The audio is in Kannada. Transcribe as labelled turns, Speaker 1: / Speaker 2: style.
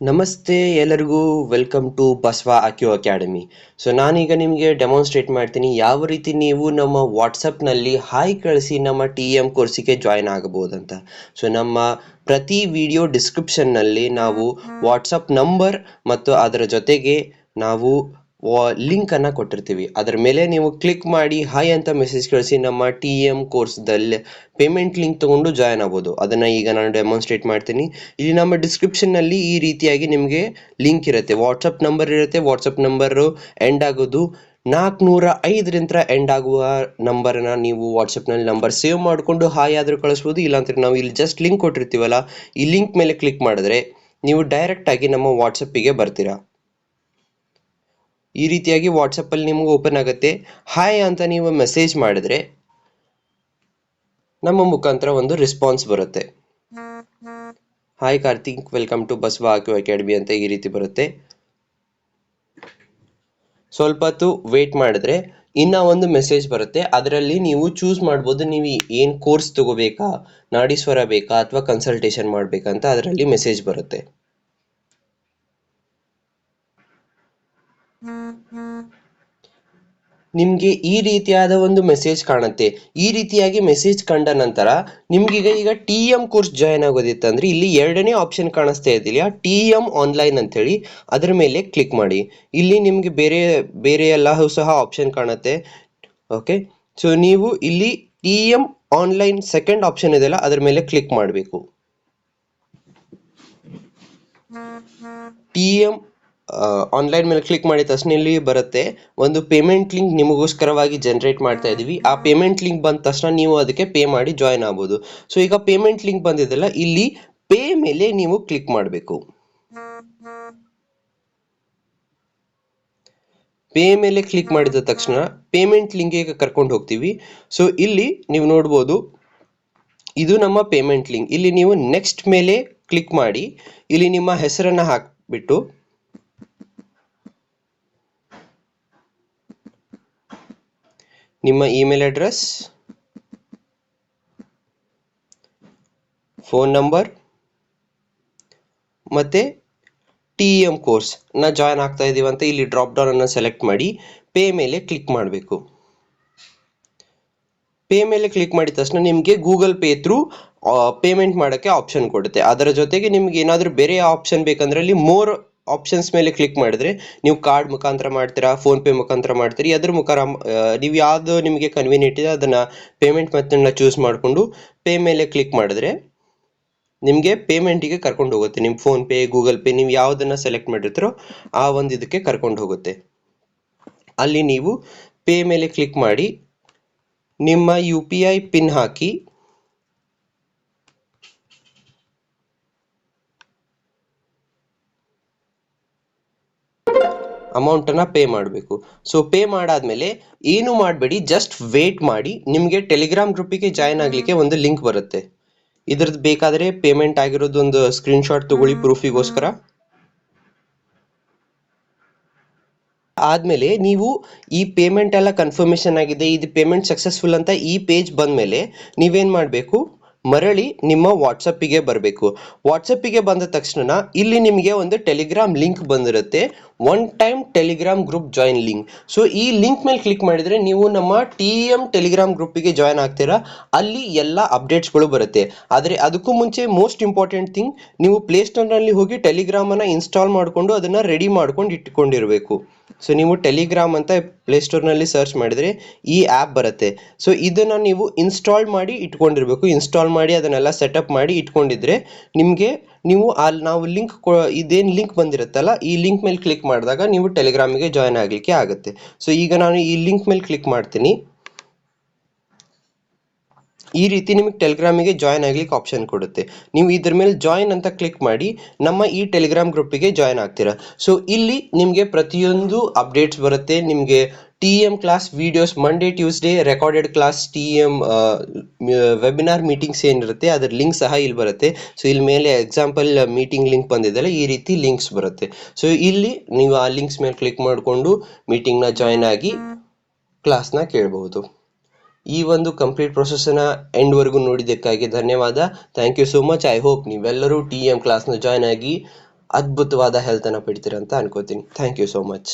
Speaker 1: ನಮಸ್ತೆ ಎಲ್ಲರಿಗೂ ವೆಲ್ಕಮ್ ಟು ಬಸವ ಅಕ್ಯೂ ಅಕಾಡೆಮಿ ಸೊ ನಾನೀಗ ನಿಮಗೆ ಡೆಮಾನ್ಸ್ಟ್ರೇಟ್ ಮಾಡ್ತೀನಿ ಯಾವ ರೀತಿ ನೀವು ನಮ್ಮ ವಾಟ್ಸಪ್ನಲ್ಲಿ ಹಾಯ್ ಕಳಿಸಿ ನಮ್ಮ ಟಿ ಎಂ ಕೋರ್ಸಿಗೆ ಜಾಯ್ನ್ ಆಗಬಹುದಂತ. ಸೊ ನಮ್ಮ ಪ್ರತಿ ವಿಡಿಯೋ ಡಿಸ್ಕ್ರಿಪ್ಷನ್ನಲ್ಲಿ ನಾವು ವಾಟ್ಸಪ್ ನಂಬರ್ ಮತ್ತು ಅದರ ಜೊತೆಗೆ ನಾವು ಲಿಂಕನ್ನು ಕೊಟ್ಟಿರ್ತೀವಿ. ಅದರ ಮೇಲೆ ನೀವು ಕ್ಲಿಕ್ ಮಾಡಿ ಹಾಯ್ ಅಂತ ಮೆಸೇಜ್ ಕಳಿಸಿ ನಮ್ಮ ಟಿ ಎಂ ಕೋರ್ಸ್ದಲ್ಲಿ ಪೇಮೆಂಟ್ ಲಿಂಕ್ ತೊಗೊಂಡು ಜಾಯ್ನ್ ಆಗ್ಬೋದು. ಅದನ್ನು ಈಗ ನಾನು ಡೆಮಾನ್ಸ್ಟ್ರೇಟ್ ಮಾಡ್ತೀನಿ. ಇಲ್ಲಿ ನಮ್ಮ ಡಿಸ್ಕ್ರಿಪ್ಷನ್ನಲ್ಲಿ ಈ ರೀತಿಯಾಗಿ ನಿಮಗೆ ಲಿಂಕ್ ಇರುತ್ತೆ. ವಾಟ್ಸಪ್ ನಂಬರ್ ಇರುತ್ತೆ. ವಾಟ್ಸಪ್ ನಂಬರು ಎಂಡ್ ಆಗೋದು ನಾಲ್ಕುನೂರ ಐದರಿಂದ ಎಂಡ್ ಆಗುವ ನಂಬರನ್ನ ನೀವು ವಾಟ್ಸಪ್ನಲ್ಲಿ ನಂಬರ್ ಸೇವ್ ಮಾಡಿಕೊಂಡು ಹಾಯ್ ಆದರೂ ಕಳಿಸ್ಬೋದು. ಇಲ್ಲಾಂದ್ರೆ ನಾವು ಇಲ್ಲಿ ಜಸ್ಟ್ ಲಿಂಕ್ ಕೊಟ್ಟಿರ್ತೀವಲ್ಲ, ಈ ಲಿಂಕ್ ಮೇಲೆ ಕ್ಲಿಕ್ ಮಾಡಿದ್ರೆ ನೀವು ಡೈರೆಕ್ಟಾಗಿ ನಮ್ಮ ವಾಟ್ಸಪ್ಪಿಗೆ ಬರ್ತೀರಾ. ಈ ರೀತಿಯಾಗಿ ವಾಟ್ಸಪ್ಪಲ್ಲಿ ನಿಮಗೆ ಓಪನ್ ಆಗುತ್ತೆ. ಹಾಯ್ ಅಂತ ನೀವು ಮೆಸೇಜ್ ಮಾಡಿದ್ರೆ ನಮ್ಮ ಮುಖಾಂತರ ಒಂದು ರೆಸ್ಪಾನ್ಸ್ ಬರುತ್ತೆ. Hi Karthik welcome to Basava ಆಕ್ಯೂ academy ಅಂತ ಈ ರೀತಿ ಬರುತ್ತೆ. ಸ್ವಲ್ಪ ಹೊತ್ತು ವೇಟ್ ಮಾಡಿದ್ರೆ ಇನ್ನ ಒಂದು ಮೆಸೇಜ್ ಬರುತ್ತೆ. ಅದರಲ್ಲಿ ನೀವು ಚೂಸ್ ಮಾಡ್ಬೋದು. ನೀವು ಏನು ಕೋರ್ಸ್ ತಗೋಬೇಕಾ, ನಾಡೀಶ್ವರ ಬೇಕಾ ಅಥವಾ ಕನ್ಸಲ್ಟೇಷನ್ ಮಾಡಬೇಕಂತ ಅದರಲ್ಲಿ ಮೆಸೇಜ್ ಬರುತ್ತೆ. ನಿಮಗೆ ಈ ರೀತಿಯಾದ ಒಂದು ಮೆಸೇಜ್ ಕಾಣುತ್ತೆ. ಈ ರೀತಿಯಾಗಿ ಮೆಸೇಜ್ ಕಂಡ ನಂತರ ನಿಮ್ಗೀಗ ಈಗ ಟಿ ಎಂ ಕೋರ್ಸ್ ಜಾಯ್ನ್ ಆಗೋದಿತ್ತಂದ್ರೆ ಇಲ್ಲಿ ಎರಡನೇ ಆಪ್ಷನ್ ಕಾಣಿಸ್ತಾ ಇದ್ದಿಲ್ಲ ಟಿ ಎಂ ಆನ್ಲೈನ್ ಅಂತೇಳಿ ಅದರ ಮೇಲೆ ಕ್ಲಿಕ್ ಮಾಡಿ. ಇಲ್ಲಿ ನಿಮಗೆ ಬೇರೆ ಬೇರೆ ಎಲ್ಲ ಸಹ ಆಪ್ಷನ್ ಕಾಣುತ್ತೆ. ಓಕೆ ಸೊ ನೀವು ಇಲ್ಲಿ T M online second option ಇದೆಯಲ್ಲ, ಅದರ ಮೇಲೆ ಕ್ಲಿಕ್ ಮಾಡಬೇಕು. ಟಿ ಎಂ ಆನ್ಲೈನ್ ಮೇಲೆ ಕ್ಲಿಕ್ ಮಾಡಿದ ತಕ್ಷಣ ಇಲ್ಲಿ ಬರುತ್ತೆ. ಒಂದು ಪೇಮೆಂಟ್ ಲಿಂಕ್ ನಿಮಗೋಸ್ಕರವಾಗಿ ಜನರೇಟ್ ಮಾಡ್ತಾ ಇದೀವಿ. ಆ ಪೇಮೆಂಟ್ ಲಿಂಕ್ ಬಂದ ತಕ್ಷಣ ನೀವು ಅದಕ್ಕೆ ಪೇ ಮಾಡಿ ಜಾಯ್ನ್ ಆಗ್ಬೋದು. ಸೊ ಈಗ ಪೇಮೆಂಟ್ ಲಿಂಕ್ ಬಂದಿದೆಲ್ಲ ಇಲ್ಲಿ ಪೇ ಮೇಲೆ ನೀವು ಕ್ಲಿಕ್ ಮಾಡಬೇಕು. ಪೇ ಮೇಲೆ ಕ್ಲಿಕ್ ಮಾಡಿದ ತಕ್ಷಣ ಪೇಮೆಂಟ್ ಲಿಂಕಿಗೆ ಕರ್ಕೊಂಡು ಹೋಗ್ತೀವಿ. ಸೊ ಇಲ್ಲಿ ನೀವು ನೋಡ್ಬೋದು ಇದು ನಮ್ಮ ಪೇಮೆಂಟ್ ಲಿಂಕ್ ಇಲ್ಲಿ ನೀವು ನೆಕ್ಸ್ಟ್ ಮೇಲೆ ಕ್ಲಿಕ್ ಮಾಡಿ ಇಲ್ಲಿ ನಿಮ್ಮ ಹೆಸರನ್ನು ಹಾಕ್ಬಿಟ್ಟು ನಿಮ್ಮ ಇಮೇಲ್ ಅಡ್ರೆಸ್ ಫೋನ್ ನಂಬರ್ ಮತ್ತೆ ಟಿ ಎಂ ಕೋರ್ಸ್ನ ಜಾಯ್ನ್ ಆಗ್ತಾ ಇದ್ದೀವಿ ಅಂತ ಇಲ್ಲಿ ಡ್ರಾಪ್ ಡೌನ್ ಅನ್ನು ಸೆಲೆಕ್ಟ್ ಮಾಡಿ ಪೇ ಮೇಲೆ ಕ್ಲಿಕ್ ಮಾಡಬೇಕು. ಪೇ ಮೇಲೆ ಕ್ಲಿಕ್ ಮಾಡಿದ ತಕ್ಷಣ ನಿಮಗೆ ಗೂಗಲ್ ಪೇ ಥ್ರೂ ಪೇಮೆಂಟ್ ಮಾಡೋಕ್ಕೆ ಆಪ್ಷನ್ ಕೊಡುತ್ತೆ. ಅದರ ಜೊತೆಗೆ ನಿಮ್ಗೆ ಏನಾದರೂ ಬೇರೆ ಆಪ್ಷನ್ ಬೇಕಂದ್ರೆ ಅಲ್ಲಿ ಮೋರ್ ಆಪ್ಷನ್ಸ್ ಮೇಲೆ ಕ್ಲಿಕ್ ಮಾಡಿದ್ರೆ ನೀವು ಕಾರ್ಡ್ ಮುಖಾಂತರ ಮಾಡ್ತೀರಾ ಫೋನ್ ಪೇ ಮುಖಾಂತರ ಮಾಡ್ತೀರಿ, ಅದ್ರ ಮುಖಾಂತರ ನೀವು ಯಾವುದು ನಿಮಗೆ ಕನ್ವೀನಿಯಂಟ್ ಇದೆ ಅದನ್ನ ಪೇಮೆಂಟ್ ಮೆಥಡ್ನ ಚೂಸ್ ಮಾಡಿಕೊಂಡು ಪೇ ಮೇಲೆ ಕ್ಲಿಕ್ ಮಾಡಿದ್ರೆ ನಿಮಗೆ ಪೇಮೆಂಟಿಗೆ ಕರ್ಕೊಂಡು ಹೋಗುತ್ತೆ. ನಿಮ್ಮ ಫೋನ್ ಪೇ ಗೂಗಲ್ ಪೇ ನೀವು ಯಾವುದನ್ನ ಸೆಲೆಕ್ಟ್ ಮಾಡಿರ್ತೀರೋ ಆ ಒಂದು ಇದಕ್ಕೆ ಕರ್ಕೊಂಡು ಹೋಗುತ್ತೆ. ಅಲ್ಲಿ ನೀವು ಪೇ ಮೇಲೆ ಕ್ಲಿಕ್ ಮಾಡಿ ನಿಮ್ಮ ಯು ಪಿ ಐ ಪಿನ್ ಹಾಕಿ ಅಮೌಂಟನ್ನು ಪೇ ಮಾಡಬೇಕು. ಸೊ ಪೇ ಮಾಡಾದ್ಮೇಲೆ ಏನು ಮಾಡಬೇಡಿ ಜಸ್ಟ್ ವೇಟ್ ಮಾಡಿ ನಿಮಗೆ ಟೆಲಿಗ್ರಾಮ್ ಗ್ರೂಪಿಗೆ ಜಾಯ್ನ್ ಆಗಲಿಕ್ಕೆ ಒಂದು ಲಿಂಕ್ ಬರುತ್ತೆ. ಇದ್ರದ್ದು ಬೇಕಾದರೆ ಪೇಮೆಂಟ್ ಆಗಿರೋದು ಒಂದು ಸ್ಕ್ರೀನ್ಶಾಟ್ ತಗೊಳ್ಳಿ ಪ್ರೂಫಿಗೋಸ್ಕರ ಆದ್ಮೇಲೆ ನೀವು ಈ ಪೇಮೆಂಟ್ ಎಲ್ಲ ಕನ್ಫರ್ಮೇಷನ್ ಆಗಿದೆ ಇದು ಪೇಮೆಂಟ್ ಸಕ್ಸಸ್ಫುಲ್ ಅಂತ ಈ ಪೇಜ್ ಬಂದ್ಮೇಲೆ ನೀವೇನ್ ಮಾಡಬೇಕು? ಮರಳಿ ನಿಮ್ಮ ವಾಟ್ಸಪ್ಪಿಗೆ ಬರಬೇಕು. ವಾಟ್ಸಪ್ಪಿಗೆ ಬಂದ ತಕ್ಷಣ ಇಲ್ಲಿ ನಿಮಗೆ ಒಂದು ಟೆಲಿಗ್ರಾಮ್ ಲಿಂಕ್ ಬಂದಿರುತ್ತೆ. One time Telegram group join link so ಈ ಲಿಂಕ್ ಮೇಲೆ ಕ್ಲಿಕ್ ಮಾಡಿದ್ರೆ ನೀವು ನಮ್ಮ ಟಿ ಎಂ ಟೆಲಿಗ್ರಾಮ್ ಗ್ರೂಪಿಗೆ ಜಾಯ್ನ್ ಆಗ್ತೀರಾ? ಅಲ್ಲಿ ಎಲ್ಲ ಅಪ್ಡೇಟ್ಸ್ಗಳು ಬರುತ್ತೆ. ಆದರೆ ಅದಕ್ಕೂ ಮುಂಚೆ ಮೋಸ್ಟ್ ಇಂಪಾರ್ಟೆಂಟ್ ಥಿಂಗ್ ನೀವು ಪ್ಲೇಸ್ಟೋರ್ನಲ್ಲಿ ಹೋಗಿ ಟೆಲಿಗ್ರಾಮನ್ನು ಇನ್ಸ್ಟಾಲ್ ಮಾಡಿಕೊಂಡು ಅದನ್ನು ರೆಡಿ ಮಾಡ್ಕೊಂಡು ಇಟ್ಕೊಂಡಿರಬೇಕು. ಸೊ ನೀವು ಟೆಲಿಗ್ರಾಮ್ ಅಂತ ಪ್ಲೇಸ್ಟೋರ್ನಲ್ಲಿ ಸರ್ಚ್ ಮಾಡಿದರೆ ಈ ಆ್ಯಪ್ ಬರುತ್ತೆ. ಸೊ ಇದನ್ನು ನೀವು ಇನ್ಸ್ಟಾಲ್ ಮಾಡಿ ಇಟ್ಕೊಂಡಿರಬೇಕು. ಇನ್ಸ್ಟಾಲ್ ಮಾಡಿ ಅದನ್ನೆಲ್ಲ ಸೆಟಪ್ ಮಾಡಿ ಇಟ್ಕೊಂಡಿದ್ರೆ ನಿಮಗೆ ನೀವು ಅಲ್ಲಿ ನಾವು ಲಿಂಕ್ ಇದೇನು ಲಿಂಕ್ ಬಂದಿರುತ್ತಲ್ಲ, ಈ ಲಿಂಕ್ ಮೇಲೆ ಕ್ಲಿಕ್ ಮಾಡಿದಾಗ ನೀವು ಟೆಲಿಗ್ರಾಮಿಗೆ ಜಾಯ್ನ್ ಆಗಲಿಕ್ಕೆ ಆಗುತ್ತೆ. ಸೊ ಈಗ ನಾನು ಈ ಲಿಂಕ್ ಮೇಲೆ ಕ್ಲಿಕ್ ಮಾಡ್ತೀನಿ. ಈ ರೀತಿ ನಿಮಗೆ ಟೆಲಿಗ್ರಾಮಿಗೆ ಜಾಯ್ನ್ ಆಗಲಿಕ್ಕೆ ಆಪ್ಷನ್ ಕೊಡುತ್ತೆ. ನೀವು ಇದ್ರ ಮೇಲೆ ಜಾಯ್ನ್ ಅಂತ ಕ್ಲಿಕ್ ಮಾಡಿ, ನಮ್ಮ ಈ ಟೆಲಿಗ್ರಾಮ್ ಗ್ರೂಪಿಗೆ ಜಾಯ್ನ್ ಆಗ್ತೀರಾ. ಸೊ ಇಲ್ಲಿ ನಿಮಗೆ ಪ್ರತಿಯೊಂದು ಅಪ್ಡೇಟ್ಸ್ ಬರುತ್ತೆ. ನಿಮಗೆ M class videos Monday Tuesday recorded class T M webinar meetings ಏನಿರುತ್ತೆ, ಅದರ ಲಿಂಕ್ ಸಹ ಇಲ್ಲಿ ಬರುತ್ತೆ. ಸೊ ಇಲ್ಲಿ ಮೇಲೆ ಎಕ್ಸಾಂಪಲ್ ಮೀಟಿಂಗ್ ಲಿಂಕ್ ಬಂದಿದ್ದಲ್ಲ ಈ ರೀತಿ ಲಿಂಕ್ಸ್ ಬರುತ್ತೆ. ಸೊ ಇಲ್ಲಿ ನೀವು ಆ ಲಿಂಕ್ಸ್ ಮೇಲೆ ಕ್ಲಿಕ್ ಮಾಡಿಕೊಂಡು ಮೀಟಿಂಗ್ನ ಜಾಯ್ನ್ ಆಗಿ ಕ್ಲಾಸ್ನ ಕೇಳಬಹುದು. ಈ ಒಂದು ಕಂಪ್ಲೀಟ್ ಪ್ರೊಸೆಸ್ನ ಎಂಡ್ವರೆಗೂ ನೋಡಿದ್ದಕ್ಕಾಗಿ ಧನ್ಯವಾದ. Thank you so much I hope ನೀವೆಲ್ಲರೂ ಟಿ ಎಂ ಕ್ಲಾಸ್ನ ಜಾಯ್ನ್ ಆಗಿ ಅದ್ಭುತವಾದ ಹೆಲ್ತನ್ನು ಪಡಿತೀರ ಅಂತ ಅನ್ಕೋತೀನಿ. Thank you so much